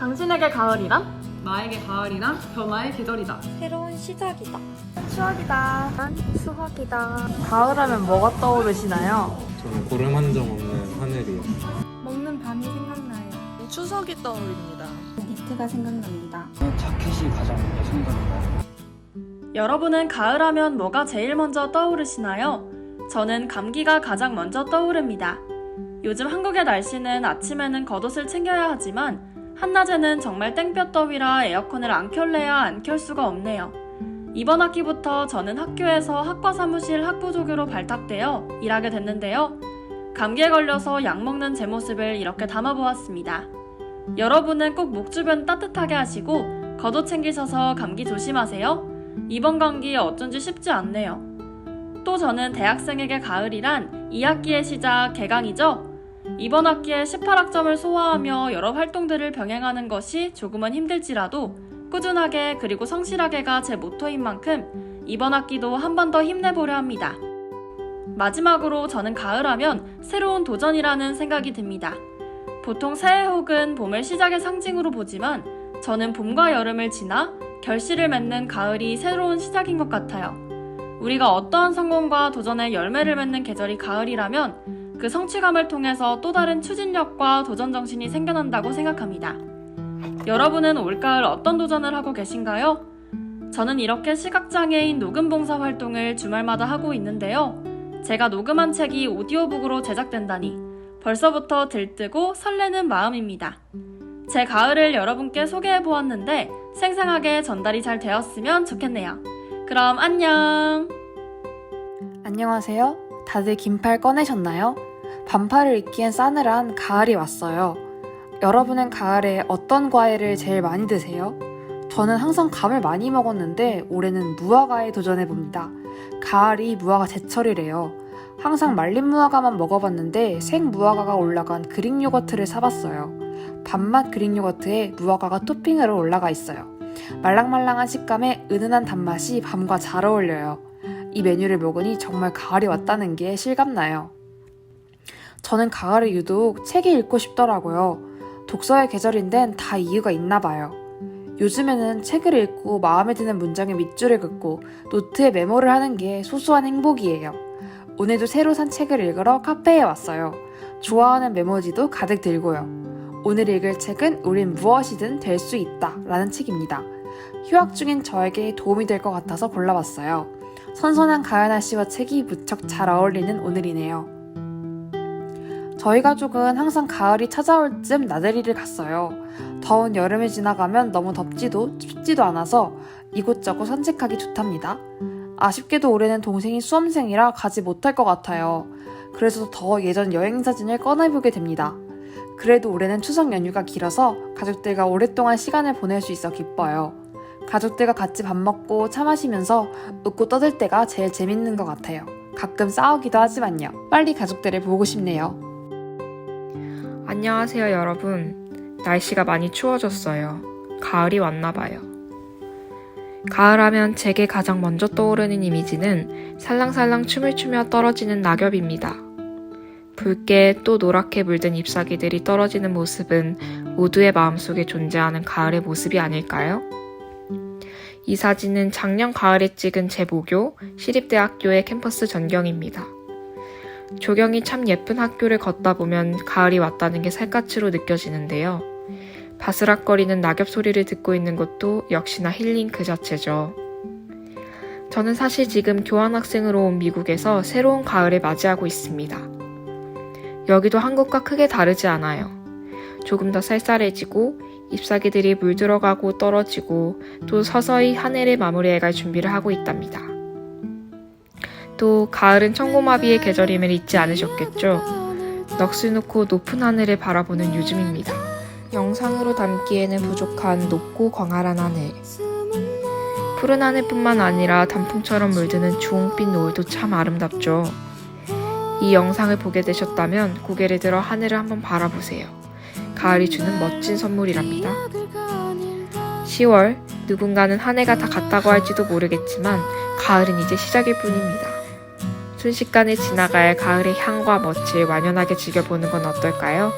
당신에게 가을이란? 나에게 가을이란 변화의 계절이다. 새로운 시작이다. 추억이다. 수학이다. 가을하면 뭐가 떠오르시나요? 저는 고름 한 점 없는 하늘이요. 먹는 밤이 생각나요. 추석이 떠오릅니다. 니트가 생각납니다. 자켓이 가장 먼저 생각나요. 여러분은 가을하면 뭐가 제일 먼저 떠오르시나요? 저는 감기가 가장 먼저 떠오릅니다. 요즘 한국의 날씨는 아침에는 겉옷을 챙겨야 하지만 한낮에는 정말 땡볕 더위라 에어컨을 안 켤래야 안 켤 수가 없네요. 이번 학기부터 저는 학교에서 학과 사무실 학부조교로 발탁되어 일하게 됐는데요. 감기에 걸려서 약 먹는 제 모습을 이렇게 담아보았습니다. 여러분은 꼭 목 주변 따뜻하게 하시고 겉옷 챙기셔서 감기 조심하세요. 이번 감기 어쩐지 쉽지 않네요. 또 저는 대학생에게 가을이란 2학기의 시작 개강이죠. 이번 학기에 18학점을 소화하며 여러 활동들을 병행하는 것이 조금은 힘들지라도 꾸준하게 그리고 성실하게가 제 모토인 만큼 이번 학기도 한 번 더 힘내보려 합니다. 마지막으로 저는 가을하면 새로운 도전이라는 생각이 듭니다. 보통 새해 혹은 봄을 시작의 상징으로 보지만 저는 봄과 여름을 지나 결실을 맺는 가을이 새로운 시작인 것 같아요. 우리가 어떠한 성공과 도전의 열매를 맺는 계절이 가을이라면 그 성취감을 통해서 또 다른 추진력과 도전 정신이 생겨난다고 생각합니다. 여러분은 올가을 어떤 도전을 하고 계신가요? 저는 이렇게 시각장애인 녹음 봉사 활동을 주말마다 하고 있는데요. 제가 녹음한 책이 오디오북으로 제작된다니 벌써부터 들뜨고 설레는 마음입니다. 제 가을을 여러분께 소개해 보았는데 생생하게 전달이 잘 되었으면 좋겠네요. 그럼 안녕! 안녕하세요. 다들 긴팔 꺼내셨나요? 반팔을 입기엔 싸늘한 가을이 왔어요. 여러분은 가을에 어떤 과일을 제일 많이 드세요? 저는 항상 감을 많이 먹었는데 올해는 무화과에 도전해봅니다. 가을이 무화과 제철이래요. 항상 말린 무화과만 먹어봤는데 생 무화과가 올라간 그릭 요거트를 사봤어요. 밥맛 그릭 요거트에 무화과가 토핑으로 올라가 있어요. 말랑말랑한 식감에 은은한 단맛이 밤과 잘 어울려요. 이 메뉴를 먹으니 정말 가을이 왔다는 게 실감나요. 저는 가을에 유독 책이 읽고 싶더라고요. 독서의 계절인데 다 이유가 있나 봐요. 요즘에는 책을 읽고 마음에 드는 문장의 밑줄을 긋고 노트에 메모를 하는 게 소소한 행복이에요. 오늘도 새로 산 책을 읽으러 카페에 왔어요. 좋아하는 메모지도 가득 들고요. 오늘 읽을 책은 우린 무엇이든 될 수 있다 라는 책입니다. 휴학 중인 저에게 도움이 될 것 같아서 골라봤어요. 선선한 가을 날씨와 책이 무척 잘 어울리는 오늘이네요. 저희 가족은 항상 가을이 찾아올 쯤 나들이를 갔어요. 더운 여름이 지나가면 너무 덥지도 춥지도 않아서 이곳저곳 산책하기 좋답니다. 아쉽게도 올해는 동생이 수험생이라 가지 못할 것 같아요. 그래서 더 예전 여행 사진을 꺼내보게 됩니다. 그래도 올해는 추석 연휴가 길어서 가족들과 오랫동안 시간을 보낼 수 있어 기뻐요. 가족들과 같이 밥 먹고 차 마시면서 웃고 떠들 때가 제일 재밌는 것 같아요. 가끔 싸우기도 하지만요. 빨리 가족들을 보고 싶네요. 안녕하세요, 여러분. 날씨가 많이 추워졌어요. 가을이 왔나봐요. 가을하면 제게 가장 먼저 떠오르는 이미지는 살랑살랑 춤을 추며 떨어지는 낙엽입니다. 붉게 또 노랗게 물든 잎사귀들이 떨어지는 모습은 모두의 마음속에 존재하는 가을의 모습이 아닐까요? 이 사진은 작년 가을에 찍은 제 모교 시립대학교의 캠퍼스 전경입니다. 조경이 참 예쁜 학교를 걷다 보면 가을이 왔다는 게 살갗으로 느껴지는데요. 바스락거리는 낙엽 소리를 듣고 있는 것도 역시나 힐링 그 자체죠. 저는 사실 지금 교환학생으로 온 미국에서 새로운 가을을 맞이하고 있습니다. 여기도 한국과 크게 다르지 않아요. 조금 더 쌀쌀해지고 잎사귀들이 물들어가고 떨어지고 또 서서히 한 해를 마무리해갈 준비를 하고 있답니다. 또 가을은 청고마비의 계절임을 잊지 않으셨겠죠? 넋을 놓고 높은 하늘을 바라보는 요즘입니다. 영상으로 담기에는 부족한 높고 광활한 하늘. 푸른 하늘뿐만 아니라 단풍처럼 물드는 주홍빛 노을도 참 아름답죠. 이 영상을 보게 되셨다면 고개를 들어 하늘을 한번 바라보세요. 가을이 주는 멋진 선물이랍니다. 10월, 누군가는 한 해가 다 갔다고 할지도 모르겠지만 가을은 이제 시작일 뿐입니다. 순식간에 지나갈 가을의 향과 멋을 완연하게 즐겨보는 건 어떨까요?